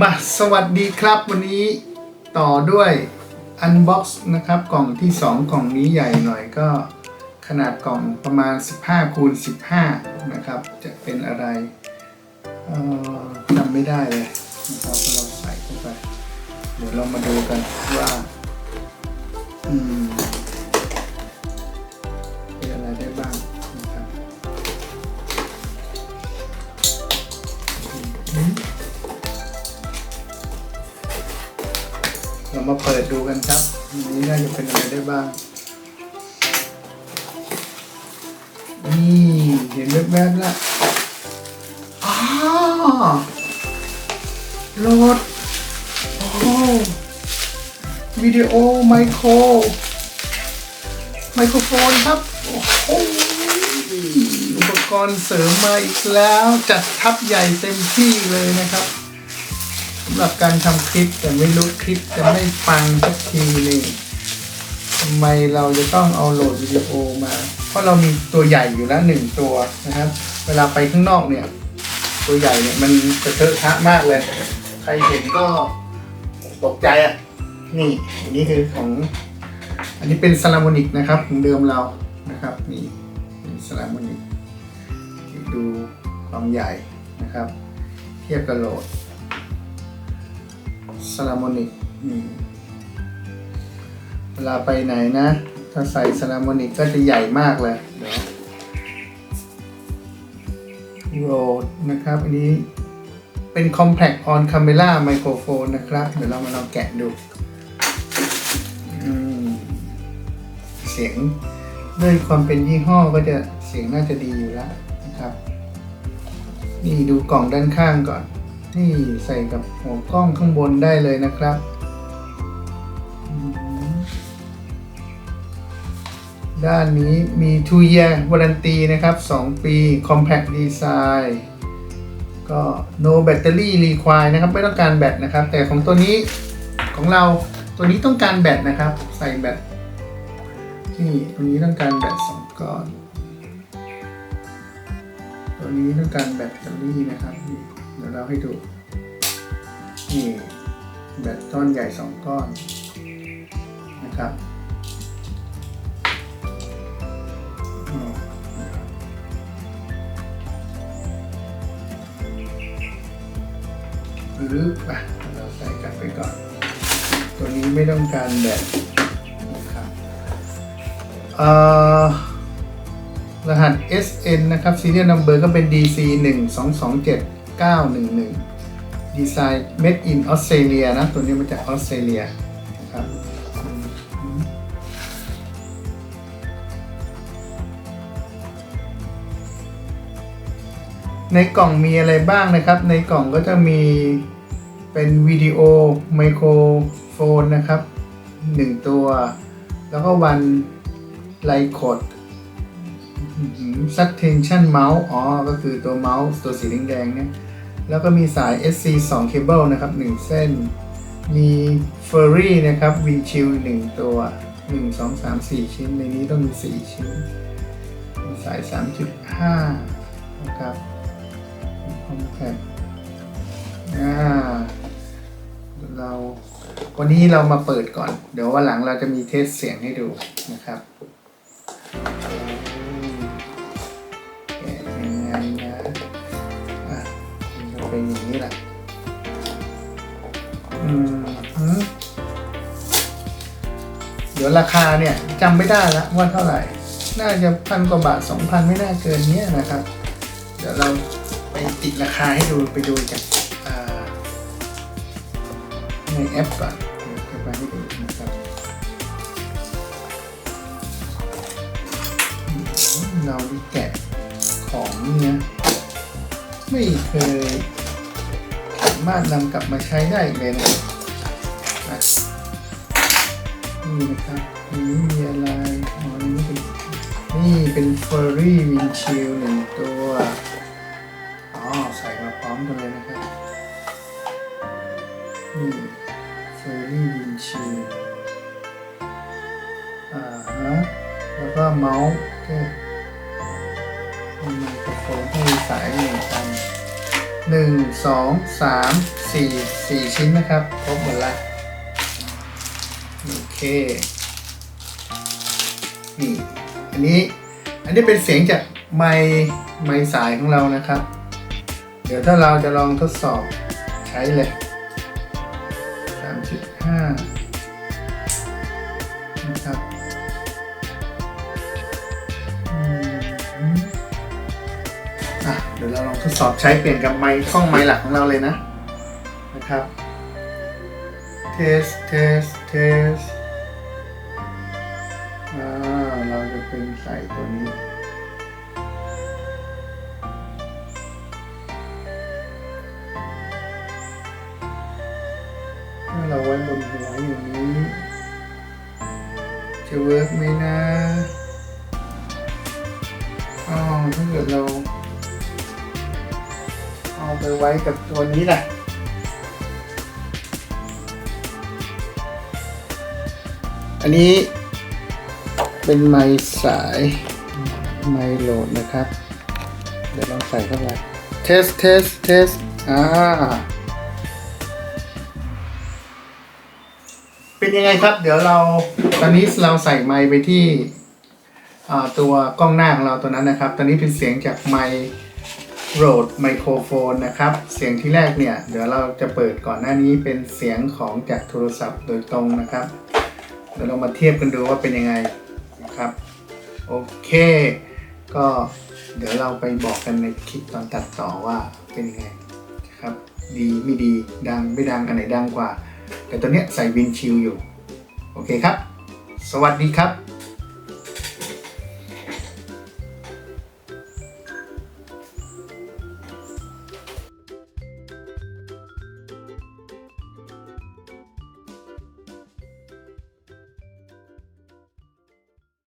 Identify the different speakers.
Speaker 1: มาสวัสดีครับวันนี้ต่อด้วย Unbox นะครับ กล่องที่ 2 กล่องนี้ใหญ่หน่อยก็ขนาดกล่องประมาณ 15คูณ15 นะครับ จะเป็นอะไรจำไม่ได้เลยนะครับเราใส่เข้าไป เดี๋ยวเรามาดูกันว่า อืม นนี้น่าจะเป็นอะไรได้บ้าง นี่เห็นแวบๆแล้วอ้าวโหลด โอ้วิดีโอไมโคร ไมโครโฟนครับ โอ้โหอุปกรณ์เสริมมาอีกแล้ว จัดทับใหญ่เต็มที่เลยนะครับ สำหรับการทำคลิปแต่ไม่รู้คลิปจะไม่ฟังสักทีนี่ทำไมเราจะต้องเอาโหลดวิดีโอมา เพราะเรามีตัวใหญ่อยู่แล้วหนึ่งตัวนะครับ เวลาไปข้างนอกเนี่ย ตัวใหญ่เนี่ยมันจะเทอะทะมากเลย ใครเห็นก็ตกใจอะ นี่อันนี้คือของ อันนี้เป็นซาลามอนิกนะครับของเดิมเรานะครับนี่เป็นซาลามอนิกดูความใหญ่นะครับ เทียบกับโหลด ซาลามอนิกเวลาไปไหนนะ ถ้าใส่ซาลามอนิกก็จะใหญ่มากเลยเดี๋ยวโรดนะครับ อันนี้เป็น Compact on Camera Microphone นะครับ เดี๋ยวเรามาลองแกะดู เสียงด้วยความเป็นยี่ห้อก็จะเสียงน่าจะดีอยู่แล้วนะครับ นี่ดูกล่องด้านข้างก่อน นี่ใส่กับหัวกล้องข้างบนได้เลยนะครับด้านนี้มี2 year warranty นะครับ 2 ปี compact design ก็ no battery require นะครับ ไม่ต้องการแบตนะครับ แต่ของตัวนี้ของเราตัวนี้ต้องการแบตนะครับ ใส่แบตนี่ตัวนี้ต้องการแบต2ก้อน ตัวนี้ต้องการแบตเตอรี่นะครับ ดี๋ยวเราให้ดู นี่แบตก้อนใหญ่สองก้อนนะครับอ๋อหรืออะเราใส่กลับไปก่อน ตัวนี้ไม่ต้องการแบตนะครับรหัส SN นะครับ serial number ก็เป็น DC 1 2 2 7 9 1 1 design made in Australia นะ ตัวนี้มาจากออสเตรเลียนะครับในกล่องมีอะไรบ้างนะครับ ในกล่องก็จะมีเป็นวิดีโอไมโครโฟนนะครับ 1 ตัว แล้วก็วันไลโคดซั t เทนชั่นเมาส์อ๋อ ก็คือตัวเมาส์ตัวสีแดงๆเนี่ย แล้วก็มีสาย SC 2 cable นะครับ 1 เส้น มี Furry นะครับ Windshield 1ตัว 1 2 3 4 ชิ้น ในนี้ต้องมี 4 ชิ้น มีสาย 3.5 นะครับคอมแพคอ่าเราวันนี้เรามาเปิดก่อน เดี๋ยววันหลังเราจะมีเทสเสียงให้ดูนะครับ เป็นอย่างนี้แหละ อืมเดี๋ยวราคาเนี่ยจำไม่ได้ละว่าเท่าไหร่ น่าจะพันกว่าบาทสองพันไม่น่าเกินเนี้ยนะครับ เดี๋ยวเราไปติดราคาให้ดูไปดูจากในแอปก่อนเดี๋ยวจะไปให้ดูนะครับเราแกะของเนี่ยไม่เคยามารถนำกลับมาใช้ได้อีกเลยนะอะนี่นะครับนี้มีอะไรอ๋ออันนี้เป็นนี่เป็นเฟอร์รี่วินชิลหนึ่งตัวอ๋อใส่มาพร้อมกันเลยนะครับนี่เฟอร์รี่วินชิลอ่าฮะแล้วก็เมาส์ก็มีไมโครโฟนให้สายหนึ่งอัน หนึ่งสองสามสี่สี่ชิ้นนะครับ ครบหมดละ โอเค นี่ อันนี้ อันนี้เป็นเสียงจากไม้ไม้สายของเรานะครับ เดี๋ยวถ้าเราจะลองทดสอบใช้เลย ทดสอบใช้เปลี่ยนกับไมค์ข้องไมค์หลักของเราเลยนะนะครับเทสเทสเทสอ่าเราจะเป็นใส่ตัวนี้ถ้าเราไว้บนหัวอย่างนี้ จะเวิร์กไหมนะอ๋อถ้าเกิดเรา เอาไปไว้กับตัวนี้แหละอันนี้เป็นไม้สายไม้โหลดนะครับ เดี๋ยวลองใส่เข้าไปเทสเทสเทสอ่าเป็นยังไงครับเดี๋ยวเราตอนนี้เราใส่ไมค์ไปที่ตัวกล้องหน้าของเราตัวนั้นนะครับ ตอนนี้เป็นเสียงจากไม้ ค์โรดไมโครโฟนนะครับ เสียงที่แรกเนี่ย เดี๋ยวเราจะเปิดก่อนหน้านี้เป็นเสียงของจากโทรศัพท์โดยตรงนะครับ เดี๋ยวเรามาเทียบกันดูว่าเป็นยังไงนะครับ โอเค ก็เดี๋ยวเราไปบอกกันในคลิปตอนตัดต่อว่าเป็นยังไงนะครับดีไม่ดีดังไม่ดังอันไหนดังกว่า แต่ตอนเนี้ยใส่วินชิลอยู่ โอเคครับ สวัสดีครับ